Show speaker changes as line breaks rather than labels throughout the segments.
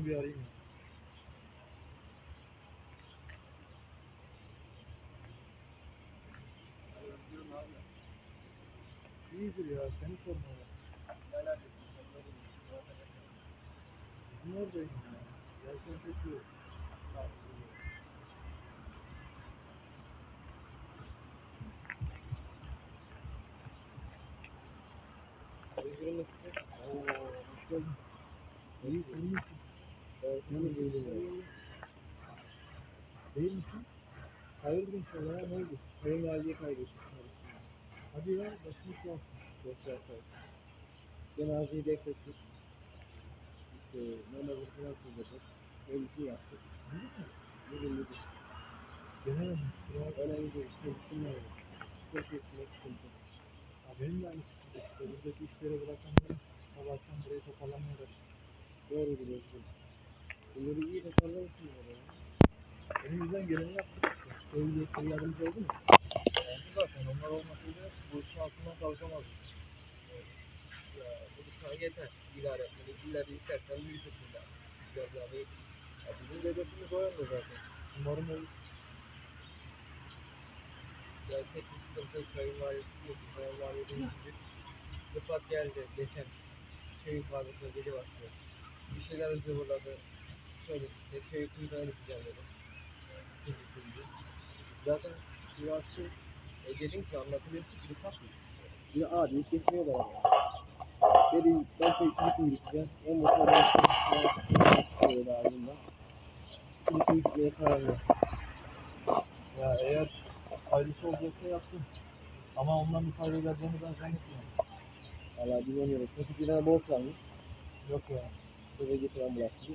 Şunu bir arayayım ya. İyidir ya, seni sormalı. Bizim oradayım ya. Gelsen pek iyi olur.
Özgür'ün nasıl?
Oo, hoş geldin. İyi, sen misin?
Evet,
Ben de değilim. Değil misin? Hayırdır inşallah ya, ne oldu?
Kayın valideyi kaybettik.
Hadi ya, başını sağ olsun.
Dostlar kaybettik. Cenazeyi beklettik. İşte namazı falan kıldık. Öylesini yaptık. Bugün dedik.
Gelemedim. Ya,
Önemli değil. Sıkıntı ne olur? Sıkıntı üstüne sıkıntı.
benim de aynı sıkıntı işte. Buradaki işleri bırakanlar sabahtan burayı toparlamaya uğraşıyor.
Doğru diyorsun. Bunları iyi toparlamışsın ya.
Elimizden geleni yaptık
yakın yardımcı oldu mu?
Yani zaten onlar olmasaydı bu işin altından kalkamazdık.
Ya bu sana yeter. İdare etmeni. İleride istersen büyütürsün de. Güzel bir abi.
Ya bizim devletimiz o zaten. Umarım olur.
Ya tek bir sıkıntı kayın validesi yok. Kayın validesi gibi. Rıfat geldi geçen. Köy ifadesine gece baktı. Bir şeyler zıvırladı. Şöyle işte köy kuyruğuna gideceğim. Gibi. Zaten Sivas'ı e, dedim ki anlatabiliyorsun ki Rıfat mı? Bir abi ilk geçmiyorlar ama. Dedi ben kuyruğuna gideceğim. En mutlu şey ağzından. Şimdi köy gitmeye karar verdi.
Ya eğer faydası olacaksa yapsın. Ama ondan bir fayda geleceğini ben zannetmiyorum.
Valla bilmiyorum. Çünkü bir tane borç varmış.
Yok ya.
Köye getiren bıraktı.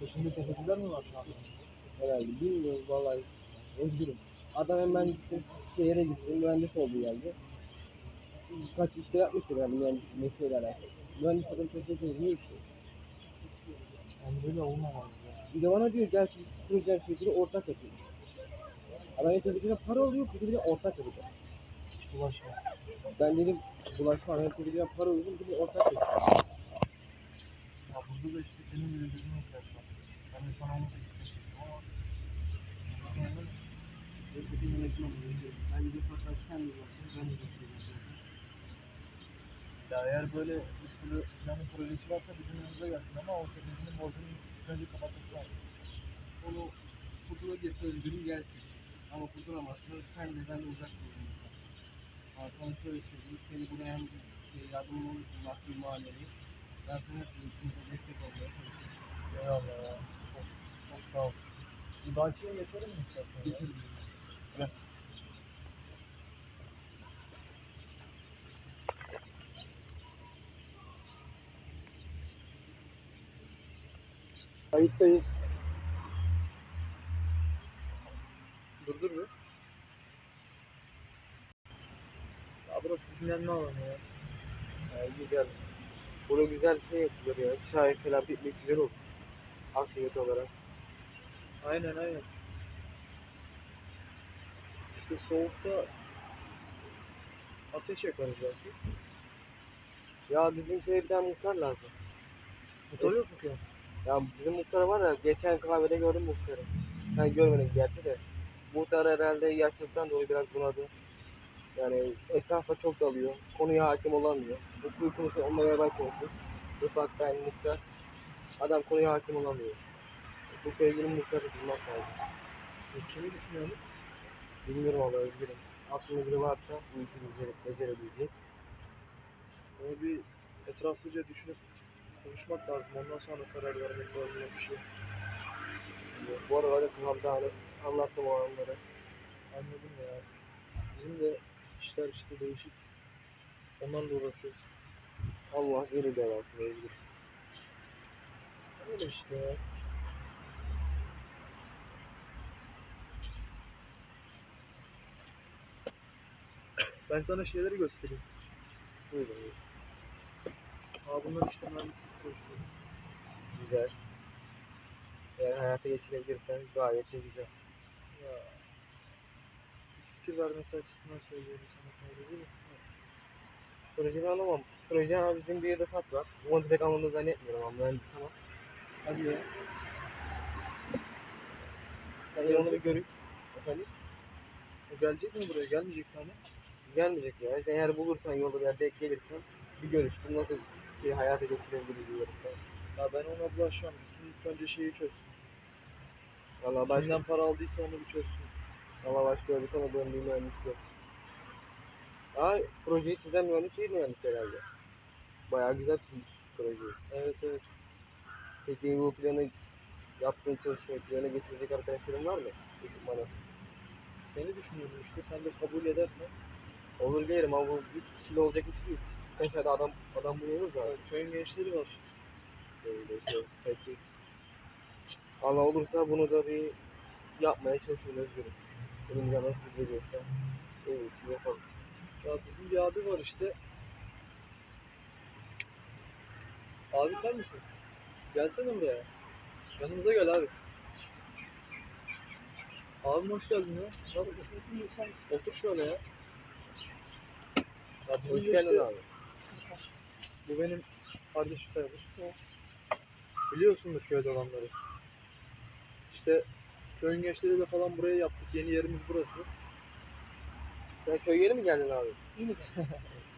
Peşinde tefeciler mi var şu anda?
Herhalde bilmiyoruz vallahi. Özgürüm. Adam hemen gittim. Şehre gittim. Mühendis oldu geldi. Kaç işte yapmıştır yani mühendis mesleğiyle alakalı. Mühendis adam teşekkür niye işte?
Yani böyle olmamalı ya.
Bir de bana diyor gel siz kuracağım şirketi ortak yapayım. Adam yeterince para alıyor, bir de ortak yapacak.
Bulaşma.
Ben dedim bulaşma, hem yeterince para alıyor, bir de ortak yapacak.
Ya burada da işte senin gibi birine ihtiyaç var. Ben de sana onu
Şirketi yönetmem gerekiyor. Ben de fakat sen de varsın, ben de varsın.
ya eğer böyle bir sürü planın projesi varsa bizim yanımıza gelsin ama o tefecinin borcunu önce kapatması lazım.
Onu kurtulabilirse özgürüm gelsin. Ama kurtulamazsa sen de ben de uzak durun. Ama sana şöyle söyleyeyim, seni buraya hem yardımcı olursun, maddi manevi. Ben sana ikinize destek olmaya çalışıyorum.
Eyvallah ya. Çok, çok sağ ol. Bir bakiye geçelim mi istersen ya? Gel. Kayıttayız. Durdur bir. Ya burası dinlenme alanı ya.
Yani güzel. Burada güzel şey yapılır ya. Çay falan piknik güzel olur. Aktivite olarak.
Aynen aynen. İşte soğukta ateş yakarız belki.
Ya bizim tane muhtar lazım.
Motor yok mu ki?
Ya bizim muhtar var ya geçen kahvede gördüm muhtarı. Ben görmedim gerçi de. Muhtar herhalde yaşlılıktan dolayı biraz bunadı. Yani etrafa çok dalıyor. Konuya hakim olamıyor. Bu kuyruğumuzu onunla beraber konuştuk. Rıfat ben muhtar. Adam konuya hakim olamıyor. Bu sevgili muhtarı bulmak lazım.
E, Kimi düşünüyorsun?
Bilmiyorum ama özgürüm. Aklında biri varsa bu işi becerip becerebilecek.
Onu bir etraflıca düşünüp konuşmak lazım. Ondan sonra karar vermek lazım bir şey.
Bu aralarda kafamda hani anlattım o anları.
Anladım ya. Bizim de işler işte değişik. Onlarla uğraşıyoruz.
Allah geri versin özgür.
Öyle işte ya. Ben sana şeyleri göstereyim.
Buyurun.
Aa bunlar işte mühendislik kursları.
Güzel. Eğer hayata geçirebilirsen gayet de güzel.
Ya. Fikir vermesi açısından söylüyorum sana sadece de.
Projeni anlamam. Proje ama bizim bir Rıfat var. Onu direkt anladığını zannetmiyorum ama mühendis ama.
Hadi ya.
Sen onu bir görün. Efendim?
O gelecek mi buraya? Gelmeyecek mi?
Gelmeyecek ya. Sen eğer bulursan yolda bir yerde gelirsen bir görüş. Bu nasıl şey hayata geçirebiliriz diyorum.
Ya ben ona bulaşmam. Gitsin ilk önce şeyi çözsün.
Valla başka,
Kimden para aldıysa onu bir çözsün.
valla başka bir tanıdığım bir mühendis yok. Aa projeyi çizen mühendis iyi mühendis herhalde. Bayağı güzel çizmiş projeyi.
Evet evet.
Peki bu planı yaptığın çalışmayı plana geçirecek arkadaşların var mı? Ekipmana.
Seni düşünüyorum işte. Sen de kabul edersen.
Olur gelirim ama bu üç kişiyle olacak iş değil. Kaç tane adam adam buluyoruz da.
Köyün gençleri var.
Böyle şey, peki. Allah olursa bunu da bir yapmaya çalışırız özgürüm. Bunun yanına siz veriyorsa. Evet, yapalım.
Ya bizim bir abi var işte. Abi sen misin? Gelsene buraya. Yanımıza gel abi. Abim hoş geldin ya. Nasılsın? Otur şöyle ya. Ya bizim
Hoş
de
geldin abi.
Bu benim kardeşim sayılır. Biliyorsundur köyde olanları. İşte köyün gençleriyle falan buraya yaptık. Yeni yerimiz burası.
Sen köy yeri mi geldin abi?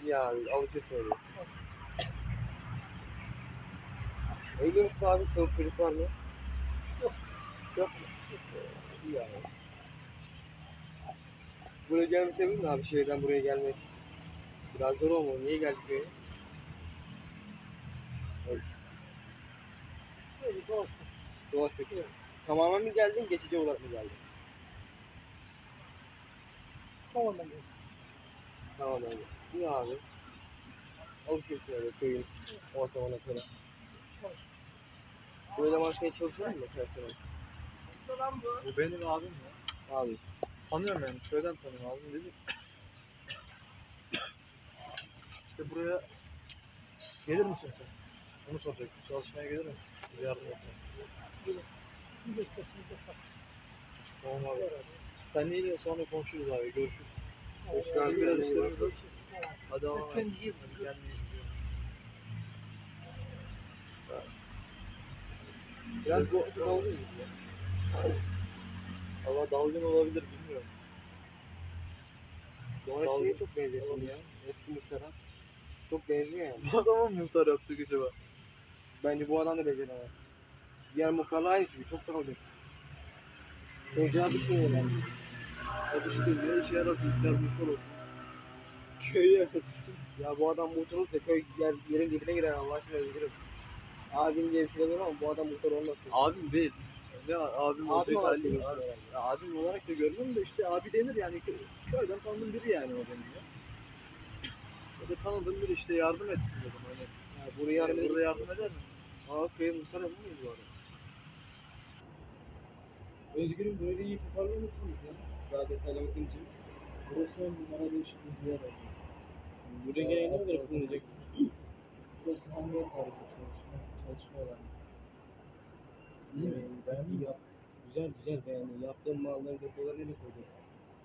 İyi abi, alışır söylüyor. Evli misin abi? Çoluk çocuk var mı? Yok. Yok mu? İyi abi. Buraya gelmeyi sevdin mi abi? Şehirden buraya gelmek. Biraz zor olmalı. Niye geldik köye?
Doğru.
Dolaşmak için. Tamamen mi geldin, geçici olarak mı geldin?
Tamamen.
Tamam abi. İyi abi. Alışıyorsun öyle köyün ortamına falan. Bu eleman şey çalışıyor mu personel?
Bu benim abim ya.
Abi.
Tanıyorum yani. Köyden tanıyorum abim dedi. İşte buraya gelir misin sen? Onu soracaktım. Çalışmaya gelir misin? Bize yardım etmeye. Tamam abi. Sen neyle sonra konuşuruz abi. Görüşürüz.
Geldin.
biraz işlerimiz var. Hadi ama.
İyi
bak.
Biraz bu mu?
Allah dalgın olabilir bilmiyorum.
Doğan
Dalga.
şeye çok benziyorsun ya. Eski muhtara. Çok benziyor yani.
Bu adama mı muhtar yaptık acaba?
Bence bu adam da beceremez. Diğer muhtarla aynı çünkü çok dalga. Çocuğa düşünüyorlar.
Hadi işte ne işe yarar ister muhtar olsun. Köyü yaratsın.
Ya bu adam muhtar olursa köy yer, yerin dibine girer Allah aşkına özgürüm. Abim diye bir şey demiyorum ama bu adam muhtar olmasın.
Abim değil. Ne abim olacak hali yok. Abi- abim olarak da görmüyorum da işte abi denir yani kö- köyden tanıdığım biri yani o benim ya. O da tanıdığım biri işte yardım etsin dedim hani.
Ya buraya yardım
Yani burada yardım eder mi?
Aa muhtar yapar mıyız bu arada?
Özgür'ün böyle iyi toparlamışsınız ya. Daha detaylamak için.
Burası on numara değişikliği bir yer oldu.
Buraya gelene kadar kullanacak.
Burası hamle tarzı çalışma, çalışma alanı.
İyi mi?
Beğendin mi?
Yap. Güzel güzel beğendim. Yaptığım malları depoları nereye koydun?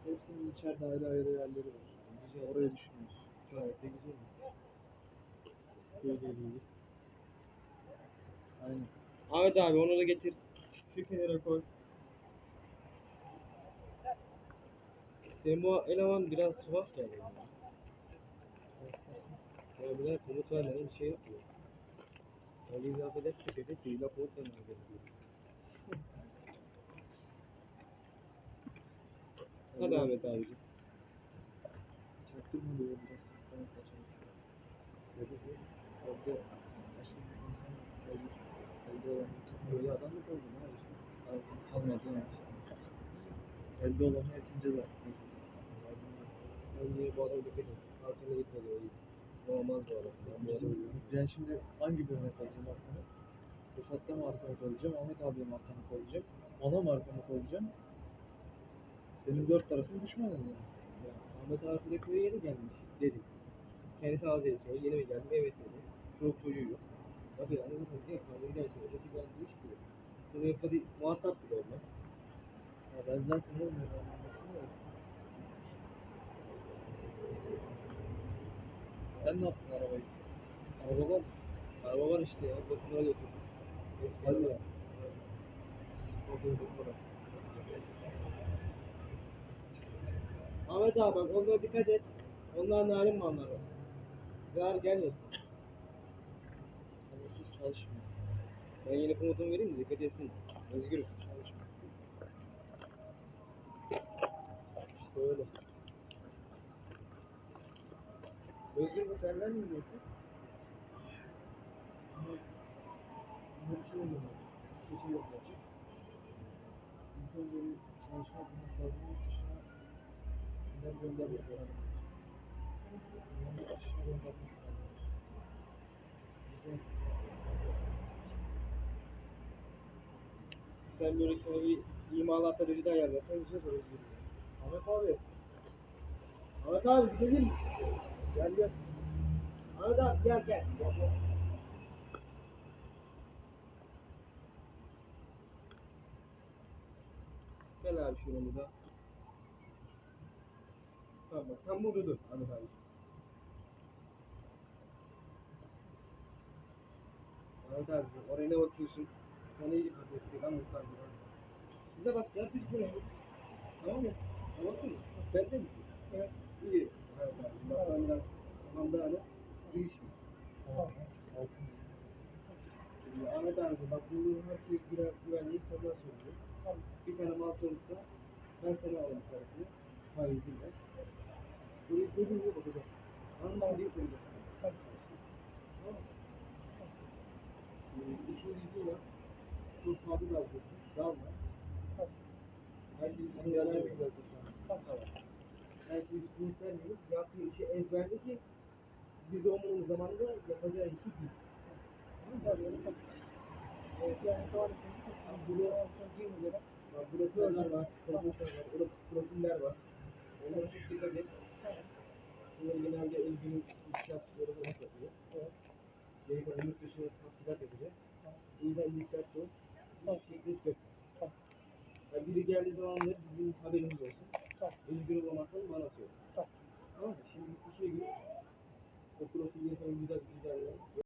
Hepsinin içeride ayrı ayrı yerleri var.
Güzel.
Oraya düşünüyoruz.
Gayet de güzel.
Böyle değil. Aynen.
Ahmet abi onu da getir. Şu kenara koy. Senin bu eleman biraz tuhaf geldi. Ya bile komut vermeden bir şey yapmıyor. Ali izafet hep tüketip değil laf ortadan gerekiyor. Hadi Ahmet abicim.
Çaktırma diyor biraz.
Ben
şimdi hangi birine koyacağım arkamı? Rıfat'ta mı arkamı koyacağım? Ahmet abiye mi arkamı koyacağım? Ona mı arkamı koyacağım? Senin dört tarafın düşman yani.
Ya, Ahmet abi de köye yeni gelmiş dedi. Kendisi ağzı yetiyor. Yeni mi geldim? Evet dedi. Çok çocuğu yok. Bak yani bu kız diye kahveye gelse öteki ben iş biliyor. Bunu hadi muhatap bile olmaz.
Ya ben zaten olmuyorum. Sen ne yaptın arabayı?
Araba var. Araba var işte ya. Bakımına götürdüm.
Eski döndü sonra. Ahmet abi bak onlara dikkat et. Onlar narin malları. Gelmesin.
Ama hiç çalışmıyor.
Ben yine komutan vereyim mi? Dikkat etsin. Özgürüm.
Çalışmıyor.
İşte öyle. Özgür bu senden mi diyorsun?
Ama bir şey oldu. Hiçbir şey yok gerçek. İlk önce bir çalışma yapması lazım. Yurt dışına ben
Sen böyle bir imalat aracı da ayarlasan güzel olur Özgür. Ahmet abi. Ahmet abi gelir misin? Gel gel. Ahmet abi gel gel. Gel, gel. Gel abi şunu burada. Tamam tam burada dur Ahmet abi. Ahmet abi oraya ne bakıyorsun? Sana iyi bir destek anlatsan gibi. Bize bak ya biz bunu. Tamam mı? Anladın mı? Ben de misin? Evet. İyi. Evet abi. Bak ben biraz tamam da hani değişmiyor.
Tamam. Sakin.
Şimdi Ahmet abi bak bunun her şey güven, güvenliği sana söylüyor. Tamam. Bir tane mal çalışsa ben sana alayım parasını. Faiziyle. Burayı gözün gibi bakacak. Anlam diye. Tamam mı? Ee, işin gücü var. Çok tabi da alacaksın. Dalma. Her şeyi sana yalan yapacak şu an.
Tamam.
Her şeyi göstermiyoruz. Yaptığı işi ezberli ki biz olmadığımız zamanında yapacağı işi değil.
Tabii, öyle tabii. Evet, yani doğru. Buraya çok iyi mi?
Bak profesörler var, profesörler var, profiller var. Onlara çok dikkat et. Bunlar genelde ilginin ihtiyaçları bunu yapıyor.
Evet.
Kalan yurt dışına tahsilat. O yüzden dikkatli ol. Yok.
Tamam.
Yani biri geldiği zaman da bizim haberimiz olsun. Özgür olmaktan bana söyle. Tamam. Mı? Şimdi işe gir. O profil yapalım güzel güzel.